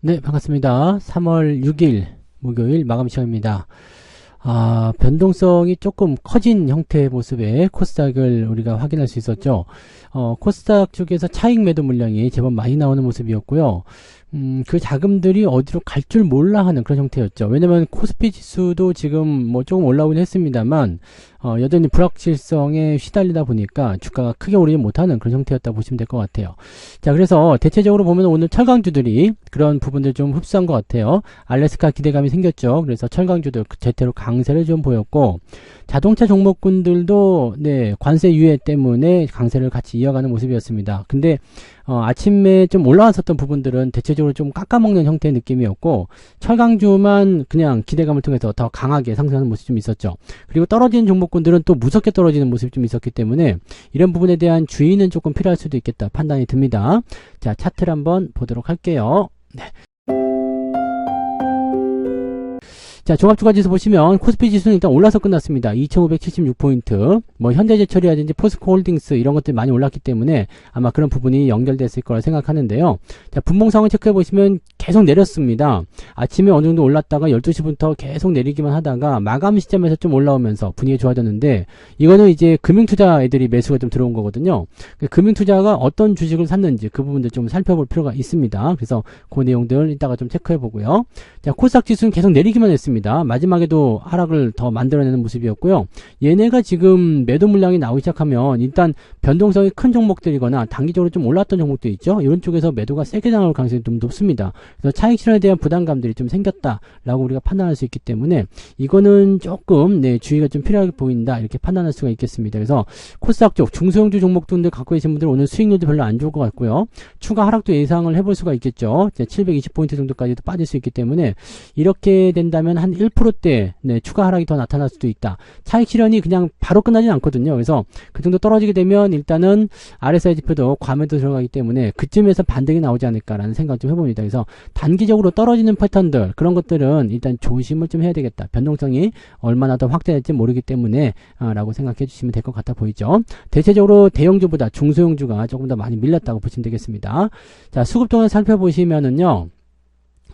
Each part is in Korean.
네, 반갑습니다. 3월 6일 목요일 마감 시간입니다. 아, 변동성이 조금 커진 형태의 모습의 코스닥을 우리가 확인할 수 있었죠. 어, 코스닥 쪽에서 차익 매도 물량이 제법 많이 나오는 모습이었고요. 음, 그 자금들이 어디로 갈 줄 몰라 하는 그런 형태였죠. 왜냐면 코스피 지수도 지금 뭐 조금 올라오긴 했습니다만, 어, 여전히 불확실성에 휘달리다 보니까 주가가 크게 오르지 못하는 그런 형태였다 보시면 될 것 같아요. 자, 그래서 대체적으로 보면 오늘 철강주들이 그런 부분들 좀 흡수한 것 같아요. 알래스카 기대감이 생겼죠. 그래서 철강주들 제대로 강세를 좀 보였고, 자동차 종목군들도 네, 관세 유예 때문에 강세를 같이 이어가는 모습이었습니다. 근데 어, 아침에 좀 올라왔었던 부분들은 대체적으로 좀 깎아먹는 형태의 느낌이었고 철강주만 그냥 기대감을 통해서 더 강하게 상승하는 모습이 좀 있었죠. 그리고 떨어지는 종목군 들은 또 무섭게 떨어지는 모습이 좀 있었기 때문에 이런 부분에 대한 주의는 조금 필요할 수도 있겠다 판단이 듭니다. 자 차트를 한번 보도록 할게요. 네. 자, 종합주가지수 보시면 코스피 지수는 일단 올라서 끝났습니다. 2576포인트. 뭐 현대제철이라든지 포스코홀딩스 이런 것들이 많이 올랐기 때문에 아마 그런 부분이 연결됐을 거라 생각하는데요. 자, 분봉상을 체크해 보시면 계속 내렸습니다. 아침에 어느 정도 올랐다가 12시부터 계속 내리기만 하다가 마감 시점에서 좀 올라오면서 분위기 좋아졌는데 이거는 이제 금융투자 애들이 매수가 좀 들어온 거거든요. 그 금융투자가 어떤 주식을 샀는지 그 부분들 좀 살펴볼 필요가 있습니다. 그래서 그 내용들 이따가 좀 체크해 보고요. 자, 코스닥 지수는 계속 내리기만 했습니다. 있습니다. 마지막에도 하락을 더 만들어내는 모습이었고요. 얘네가 지금 매도 물량이 나오기 시작하면 일단 변동성이 큰 종목들이거나 단기적으로 좀 올랐던 종목들 있죠. 이런 쪽에서 매도가 세게 나올 가능성이 좀 높습니다. 그래서 차익 실현에 대한 부담감들이 좀 생겼다라고 우리가 판단할 수 있기 때문에 이거는 조금 네, 주의가 좀 필요하게 보인다 이렇게 판단할 수가 있겠습니다. 그래서 코스닥 쪽 중소형주 종목들 갖고 계신 분들 오늘 수익률도 별로 안 좋을 것 같고요. 추가 하락도 예상을 해볼 수가 있겠죠. 720포인트 정도까지도 빠질 수 있기 때문에 이렇게 된다면 한 1%대 네, 추가 하락이 더 나타날 수도 있다. 차익 실현이 그냥 바로 끝나진 않거든요. 그래서 그 정도 떨어지게 되면 일단은 RSI 지표도 과매도 들어가기 때문에 그쯤에서 반등이 나오지 않을까라는 생각 좀 해봅니다. 그래서 단기적으로 떨어지는 패턴들 그런 것들은 일단 조심을 좀 해야 되겠다. 변동성이 얼마나 더 확대될지 모르기 때문에 아, 라고 생각해 주시면 될 것 같아 보이죠. 대체적으로 대형주보다 중소형주가 조금 더 많이 밀렸다고 보시면 되겠습니다. 자 수급 동안 살펴보시면은요.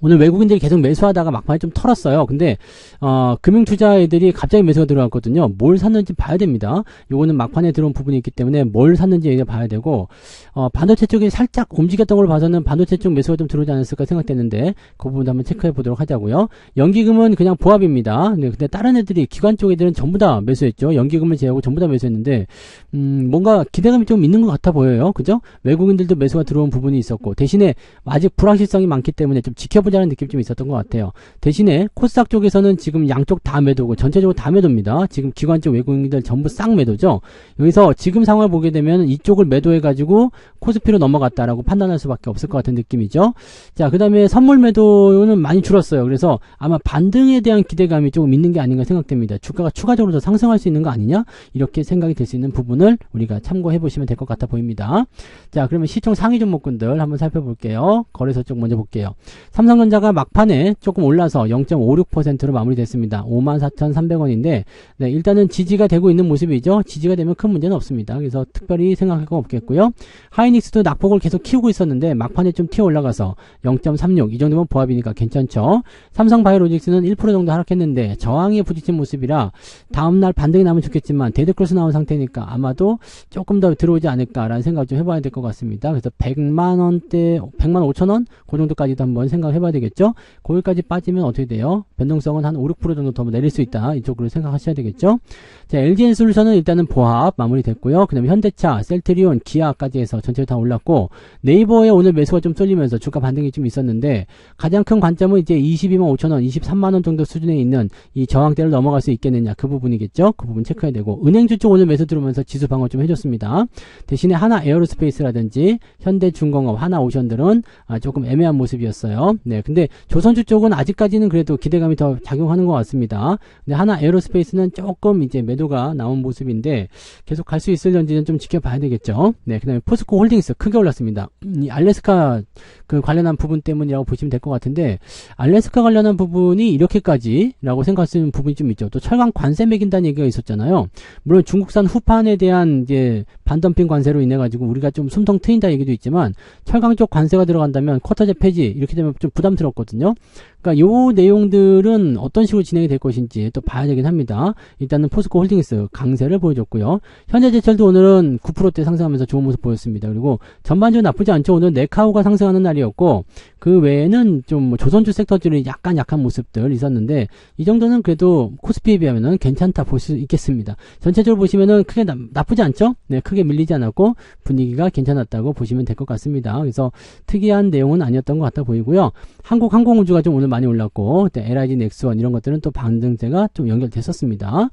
오늘 외국인들이 계속 매수하다가 막판에 좀 털었어요. 근데 어, 금융투자애들이 갑자기 매수가 들어왔거든요. 뭘 샀는지 봐야 됩니다. 요거는 막판에 들어온 부분이 있기 때문에 뭘 샀는지 얘기 봐야 되고 어, 반도체 쪽이 살짝 움직였던 걸 봐서는 반도체 쪽 매수가 좀 들어오지 않았을까 생각되는데 그 부분도 한번 체크해 보도록 하자고요. 연기금은 그냥 보합입니다. 네, 근데 다른 애들이 기관 쪽 애들은 전부 다 매수했죠. 연기금을 제외하고 전부 다 매수했는데 음, 뭔가 기대감이 좀 있는 것 같아 보여요. 그죠? 외국인들도 매수가 들어온 부분이 있었고 대신에 아직 불확실성이 많기 때문에 좀 지켜보 해보자는 느낌이 좀 있었던 것 같아요. 대신에 코스닥 쪽에서는 지금 양쪽 다 매도고 전체적으로 다 매도입니다. 지금 기관 쪽 외국인들 전부 싹 매도죠. 여기서 지금 상황을 보게 되면 이쪽을 매도해가지고 코스피로 넘어갔다라고 판단할 수밖에 없을 것 같은 느낌이죠. 자, 그 다음에 선물 매도는 많이 줄었어요. 그래서 아마 반등에 대한 기대감이 조금 있는 게 아닌가 생각됩니다. 주가가 추가적으로 더 상승할 수 있는 거 아니냐? 이렇게 생각이 될 수 있는 부분을 우리가 참고해 보시면 될 것 같아 보입니다. 자, 그러면 시총 상위 종목군들 한번 살펴볼게요. 거래소 쪽 먼저 볼게요. 삼성 삼성전자가 막판에 조금 올라서 0.56%로 마무리됐습니다. 54,300원인데 네, 일단은 지지가 되고 있는 모습이죠. 지지가 되면 큰 문제는 없습니다. 그래서 특별히 생각할 건 없겠고요. 하이닉스도 낙폭을 계속 키우고 있었는데 막판에 좀 튀어 올라가서 0.36 이 정도면 보합이니까 괜찮죠. 삼성바이오로직스는 1% 정도 하락했는데 저항에 부딪힌 모습이라 다음날 반등이 나면 좋겠지만 데드크로스 나온 상태니까 아마도 조금 더 들어오지 않을까라는 생각 좀 해봐야 될 것 같습니다. 그래서 100만 원대 100만 5천 원 그 정도까지도 한번 생각해 해봐야 되겠죠. 거기까지 빠지면 어떻게 돼요? 변동성은 한 5, 6% 정도 더 내릴 수 있다. 이쪽으로 생각하셔야 되겠죠. 자, LG엔 솔루션은 일단은 보합 마무리됐고요. 그 다음에 현대차, 셀트리온, 기아까지 해서 전체로 다 올랐고 네이버에 오늘 매수가 좀 쏠리면서 주가 반등이 좀 있었는데 가장 큰 관점은 이제 22만 5천원, 23만원 정도 수준에 있는 이 저항대를 넘어갈 수 있겠느냐 그 부분이겠죠. 그 부분 체크해야 되고 은행주 쪽 오늘 매수 들어오면서 지수 방어 좀 해줬습니다. 대신에 하나 에어로스페이스라든지 현대중공업, 하나 오션들은 아, 조금 애매한 모습이었어요. 네, 근데 조선주 쪽은 아직까지는 그래도 기대감이 더 작용하는 것 같습니다. 근데 하나 에어로스페이스는 조금 이제 매도가 나온 모습인데 계속 갈 수 있을런지는 좀 지켜봐야 되겠죠. 네, 그다음에 포스코 홀딩스 크게 올랐습니다. 이 알래스카 그 관련한 부분 때문이라고 보시면 될 것 같은데 알래스카 관련한 부분이 이렇게까지라고 있는 부분이 좀 있죠. 또 철강 관세 매긴다는 얘기가 있었잖아요. 물론 중국산 후판에 대한 이제 반덤핑 관세로 인해 가지고 우리가 좀 숨통 트인다 얘기도 있지만 철강 쪽 관세가 들어간다면 쿼터제 폐지 이렇게 되면 좀 부담 부담스럽거든요. 그러니까 요 내용들은 어떤 식으로 진행이 될 것인지 또 봐야 되긴 합니다. 일단은 포스코 홀딩스 강세를 보여줬고요. 현대제철도 오늘은 9%대 상승하면서 좋은 모습 보였습니다. 그리고 전반적으로 나쁘지 않죠. 오늘 네카오가 상승하는 날이었고 그 외에는 좀뭐 조선주 섹터들이 약간 약한 모습들 있었는데 이 정도는 그래도 코스피에 비하면은 괜찮다 볼 수 있겠습니다. 전체적으로 보시면은 크게 나, 나쁘지 않죠? 네, 크게 밀리지 않았고 분위기가 괜찮았다고 보시면 될 것 같습니다. 그래서 특이한 내용은 아니었던 것 같아 보이고요. 한국 항공우주가 좀 오늘 많이 올랐고 LIG 넥스원 이런 것들은 또 반등세가 좀 연결됐었습니다.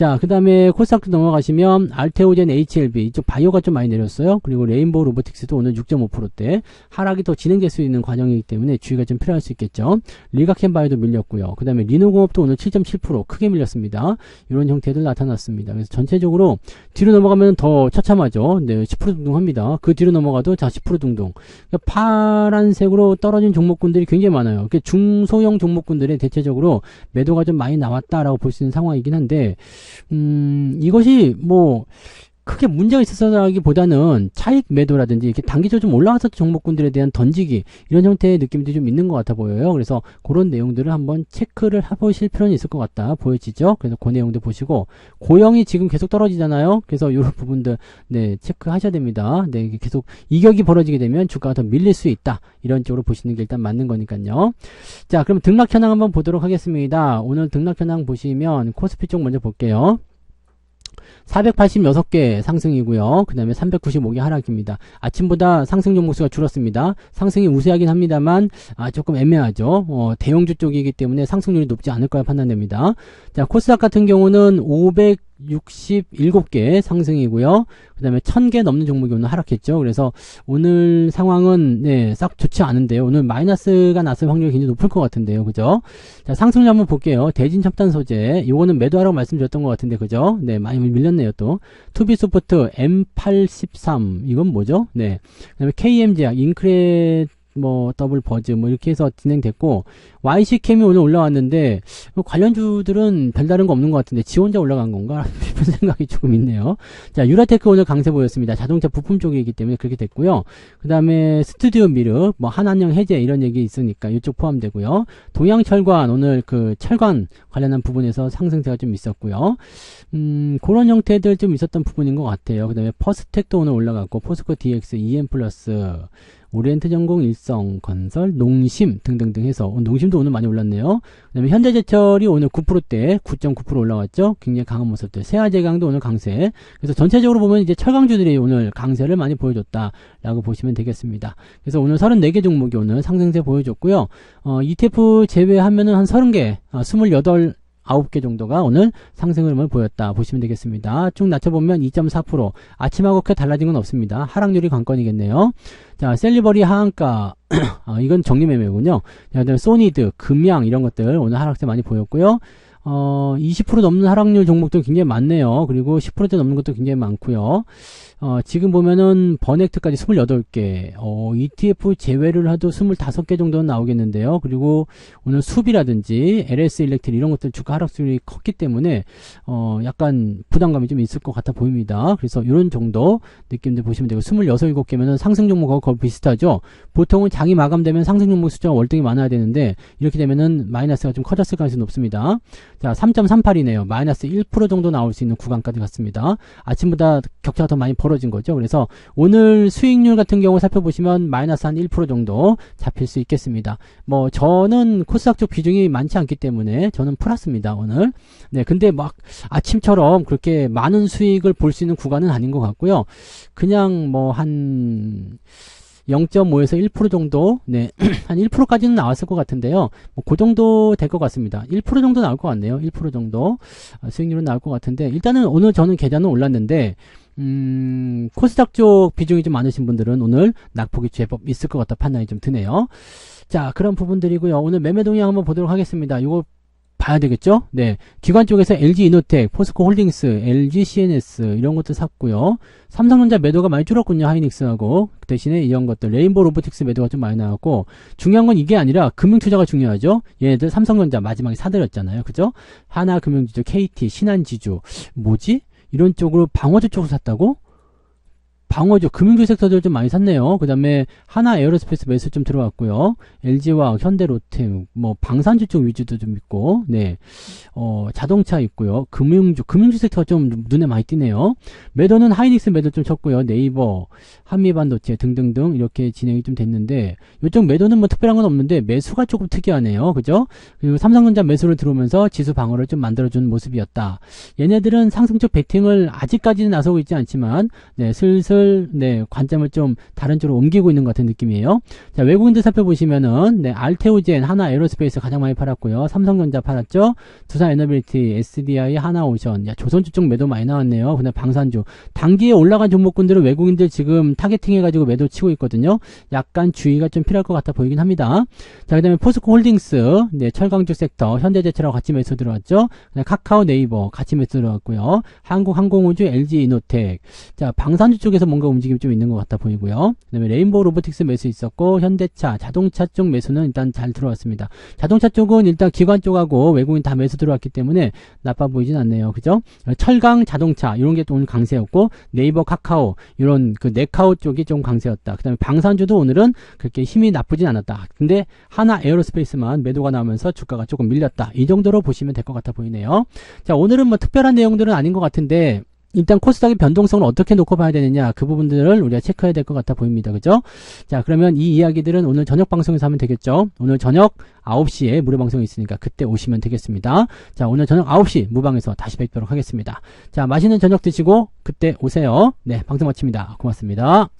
자, 그 다음에 코스닥도 넘어가시면 알테오젠 HLB 이쪽 바이오가 좀 많이 내렸어요. 그리고 레인보우 로보틱스도 오늘 6.5%대 하락이 더 진행될 수 있는 과정이기 때문에 주의가 좀 필요할 수 있겠죠. 리가켄 바이오도 밀렸고요. 그 다음에 리노공업도 오늘 7.7% 크게 밀렸습니다. 이런 형태들 나타났습니다. 그래서 전체적으로 뒤로 넘어가면 더 처참하죠. 네, 10% 둥둥합니다. 그 뒤로 넘어가도 자 10% 둥둥. 그러니까 파란색으로 떨어진 종목군들이 굉장히 많아요. 중소형 종목군들의 대체적으로 매도가 좀 많이 나왔다라고 볼 수 있는 상황이긴 한데 음, 이것이 뭐 크게 문제가 있었다기보다는 차익 매도라든지 이렇게 단기적으로 좀 올라가서 종목군들에 대한 던지기 이런 형태의 느낌도 좀 있는 것 같아 보여요. 그래서 그런 내용들을 한번 체크를 해보실 필요는 있을 것 같다 보여지죠. 그래서 그 내용도 보시고 고영이 지금 계속 떨어지잖아요. 그래서 이런 부분들 네 체크하셔야 됩니다. 네 계속 이격이 벌어지게 되면 주가가 더 밀릴 수 있다. 이런 쪽으로 보시는 게 일단 맞는 거니까요. 자 그럼 등락 현황 한번 보도록 하겠습니다. 오늘 등락 현황 보시면 코스피 쪽 먼저 볼게요. 486개 상승이고요. 그 다음에 395개 하락입니다. 아침보다 상승 종목수가 줄었습니다. 상승이 우세하긴 합니다만 아, 조금 애매하죠. 어, 대형주 쪽이기 때문에 상승률이 높지 않을 거라 판단됩니다. 자 코스닥 같은 경우는 500 67개 상승이고요. 그 다음에 1000개 넘는 종목이 오늘 하락했죠. 그래서 오늘 상황은 네, 싹 좋지 않은데요. 오늘 마이너스가 났을 확률이 굉장히 높을 것 같은데요. 그죠? 자, 상승률 한번 볼게요. 대진 첨단 소재. 요거는 매도하라고 말씀드렸던 것 같은데, 그죠? 네, 많이 밀렸네요, 또. 투비 소프트 M83. 이건 뭐죠? 네. 그 다음에 KM제약, 인크레 뭐 더블 버즈 뭐 이렇게 해서 진행됐고 YC캠이 오늘 올라왔는데 뭐 관련주들은 별다른 거 없는 것 같은데 지 혼자 올라간 건가 싶은 생각이 조금 있네요. 자 유라테크 오늘 강세 보였습니다. 자동차 부품 쪽이기 때문에 그렇게 됐고요. 그 다음에 스튜디오 미르 뭐 한한령 해제 이런 얘기 있으니까 이쪽 포함되고요. 동양철관 오늘 그 철관 관련한 부분에서 상승세가 좀 있었고요. 음 그런 형태들 좀 있었던 부분인 것 같아요. 그 다음에 퍼스텍도 오늘 올라갔고 포스코 DX EM 플러스 오리엔트 전공, 일성, 건설, 농심 등등등 해서 농심도 오늘 많이 올랐네요. 그 다음에 현대제철이 오늘 9%대 9.9% 올라왔죠. 굉장히 강한 모습들. 세아제강도 오늘 강세. 그래서 전체적으로 보면 이제 철강주들이 오늘 강세를 많이 보여줬다라고 보시면 되겠습니다. 그래서 오늘 34개 종목이 오늘 상승세 보여줬고요. 어, ETF 제외하면은 한 30개, 어, 28 9개 정도가 오늘 상승 흐름을 보였다 보시면 되겠습니다. 쭉 낮춰보면 2.4% 아침하고 크게 달라진 건 없습니다. 하락률이 관건이겠네요. 자 셀리버리 하한가 아, 이건 정리매매군요. 자, 소니드, 금양 이런 것들 오늘 하락세 많이 보였고요. 어, 20% 넘는 하락률 종목도 굉장히 많네요. 그리고 10%대 넘는 것도 굉장히 많고요. 어, 지금 보면은 버넥트까지 28개, 어, ETF 제외를 해도 25개 정도는 나오겠는데요. 그리고 오늘 수비라든지 LS 일렉트리 이런 것들 주가 하락률이 컸기 때문에 어, 약간 부담감이 좀 있을 것 같아 보입니다. 그래서 이런 정도 느낌들 보시면 되고 26, 7개면은 상승 종목하고 거의 비슷하죠. 보통은 장이 마감되면 상승 종목 숫자가 월등히 많아야 되는데 이렇게 되면은 마이너스가 좀 커졌을 가능성이 높습니다. 자, 3.38이네요. 마이너스 1% 정도 나올 수 있는 구간까지 갔습니다. 아침보다 격차가 더 많이 벌 벌어진 거죠. 그래서 오늘 수익률 같은 경우 살펴보시면 마이너스 한 1% 정도 잡힐 수 있겠습니다. 뭐 저는 코스닥 쪽 비중이 많지 않기 때문에 저는 플러스입니다. 오늘. 네, 근데 막 아침처럼 그렇게 많은 수익을 볼 수 있는 구간은 아닌 것 같고요. 그냥 뭐한 0.5에서 1% 정도, 네, 한 1%까지는 나왔을 것 같은데요. 뭐, 그 정도 될 것 같습니다. 1% 정도 나올 것 같네요. 1% 정도 아, 수익률은 나올 것 같은데, 일단은 오늘 저는 계좌는 올랐는데, 음, 코스닥 쪽 비중이 좀 많으신 분들은 오늘 낙폭이 제법 있을 것 같다 판단이 좀 드네요. 자, 그런 부분들이고요. 오늘 매매 동향 한번 보도록 하겠습니다. 이거 봐야 되겠죠? 네. 기관 쪽에서 LG 이노텍, 포스코 홀딩스, LG CNS 이런 것들 샀고요. 삼성전자 매도가 많이 줄었군요. 하이닉스하고. 그 대신에 이런 것들 레인보 로보틱스 매도가 좀 많이 나왔고 중요한 건 이게 아니라 금융 투자가 중요하죠. 얘네들 삼성전자 마지막에 사들였잖아요. 그죠? 하나금융지주, KT, 신한지주. 뭐지? 이런 쪽으로 방어주 쪽으로 샀다고? 방어죠. 금융주 섹터들 좀 많이 샀네요. 그 다음에 하나 에어로스페이스 매수 좀 들어왔고요. LG와 현대로템, 뭐 방산주 쪽 위주도 좀 있고, 네, 어, 자동차 있고요. 금융주, 금융주 섹터가 좀 눈에 많이 띄네요. 매도는 하이닉스 매도 좀 쳤고요. 네이버, 한미반도체 등등등 이렇게 진행이 좀 됐는데, 이쪽 매도는 뭐 특별한 건 없는데 매수가 조금 특이하네요. 그죠? 그리고 삼성전자 매수를 들어오면서 지수 방어를 좀 만들어준 모습이었다. 얘네들은 상승적 베팅을 아직까지는 나서고 있지 않지만, 네, 슬슬 네, 관점을 좀 다른 쪽으로 옮기고 있는 것 같은 느낌이에요. 자, 외국인들 살펴보시면은 네, 알테오젠, 하나 에어로스페이스 가장 많이 팔았고요. 삼성전자 팔았죠. 두산 에너빌리티, SDI, 하나오션, 야, 조선주 쪽 매도 많이 나왔네요. 그다음 방산주. 단기에 올라간 종목군들은 외국인들 지금 타겟팅 해가지고 매도 치고 있거든요. 약간 주의가 좀 필요할 것 같아 보이긴 합니다. 자, 그 다음에 포스코 홀딩스, 네, 철강주 섹터, 현대제철하고 같이 매수 들어왔죠. 그다음에 카카오 네이버 같이 매수 들어왔고요. 한국항공우주, LG이노텍. 자, 방산주 쪽에서 뭔가 움직임이 좀 있는 것 같아 보이고요. 그 다음에 레인보우 로보틱스 매수 있었고, 현대차, 자동차 쪽 매수는 일단 잘 들어왔습니다. 자동차 쪽은 일단 기관 쪽하고 외국인 다 매수 들어왔기 때문에 나빠 보이진 않네요. 그죠? 철강 자동차, 이런 게 또 오늘 강세였고, 네이버 카카오, 이런 그 네카오 쪽이 좀 강세였다. 그 다음에 방산주도 오늘은 그렇게 힘이 나쁘진 않았다. 근데 하나 에어로스페이스만 매도가 나오면서 주가가 조금 밀렸다. 이 정도로 보시면 될 것 같아 보이네요. 자, 오늘은 뭐 특별한 내용들은 아닌 것 같은데, 일단 코스닥의 변동성을 어떻게 놓고 봐야 되느냐 그 부분들을 우리가 체크해야 될 것 같아 보입니다. 그죠? 자 그러면 이 이야기들은 오늘 저녁 방송에서 하면 되겠죠? 오늘 저녁 9시에 무료 방송이 있으니까 그때 오시면 되겠습니다. 자 오늘 저녁 9시 무방에서 다시 뵙도록 하겠습니다. 자 맛있는 저녁 드시고 그때 오세요. 네 방송 마칩니다. 고맙습니다